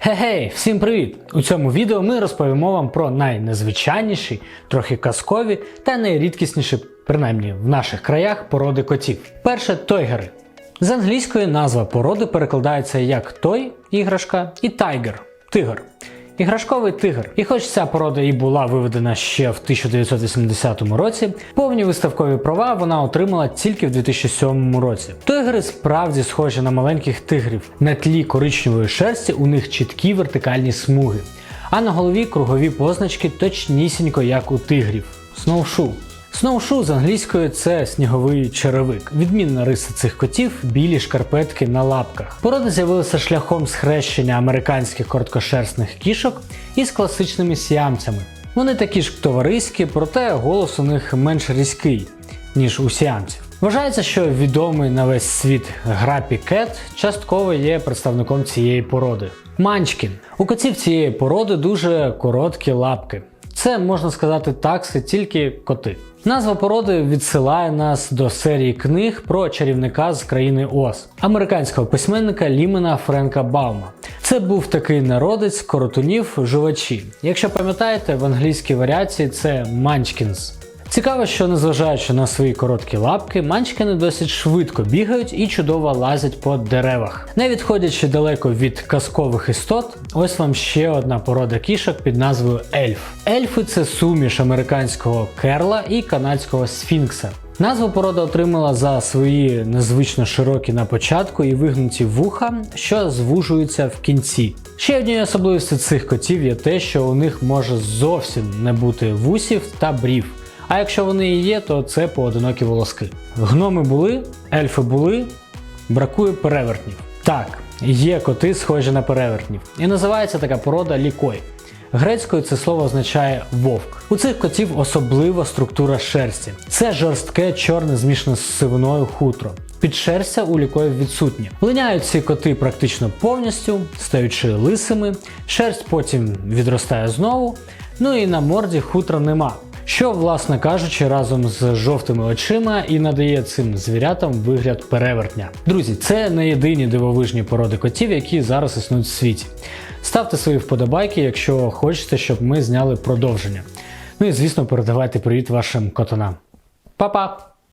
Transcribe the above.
Гей, всім привіт! У цьому відео ми розповімо вам про найнезвичайніші, трохи казкові та найрідкісніші, принаймні в наших краях, породи котів. Перше тойгери. З англійської назва породи перекладається як той іграшка і тайгер тигр. Іграшковий тигр. І хоч ця порода і була виведена ще в 1980 році, повні виставкові права вона отримала тільки в 2007 році. Тигри справді схожі на маленьких тигрів. На тлі коричневої шерсті у них чіткі вертикальні смуги, а на голові кругові позначки точнісінько як у тигрів. Сноушу. Сноушу з англійської це сніговий черевик. Відмінна риса цих котів білі шкарпетки на лапках. Порода з'явилася шляхом схрещення американських короткошерстних кішок із класичними сіамцями. Вони такі ж товариські, проте голос у них менш різкий, ніж у сіамців. Вважається, що відомий на весь світ Грапі Кет частково є представником цієї породи. Манчкін. У котів цієї породи дуже короткі лапки. Це можна сказати такси, тільки коти. Назва породи відсилає нас до серії книг про чарівника з країни Оз, американського письменника Лімена Френка Баума. Це був такий народець коротунів жувачі. Якщо пам'ятаєте, в англійській варіації це Манчкінс. Цікаво, що незважаючи на свої короткі лапки, манчкини досить швидко бігають і чудово лазять по деревах. Не відходячи далеко від казкових істот, ось вам ще одна порода кішок під назвою ельф. Ельфи це суміш американського керла і канадського сфінкса. Назву порода отримала за свої незвично широкі на початку і вигнуті вуха, що звужуються в кінці. Ще однією особливістю цих котів є те, що у них може зовсім не бути вусів та брів. А якщо вони і є, то це поодинокі волоски. Гноми були, ельфи були, бракує перевертнів. Так, є коти, схожі на перевертнів. І називається така порода лікой. Грецькою це слово означає вовк. У цих котів особлива структура шерсті. Це жорстке чорне змішане з сивиною хутро. Підшерстя у лікоїв відсутні. Линяють ці коти практично повністю, стаючи лисими, шерсть потім відростає знову, ну і на морді хутра нема. Що, власне кажучи, разом з жовтими очима і надає цим звірятам вигляд перевертня. Друзі, це не єдині дивовижні породи котів, які зараз існують в світі. Ставте свої вподобайки, якщо хочете, щоб ми зняли продовження. Ну і звісно, передавайте привіт вашим котонам. Па-па!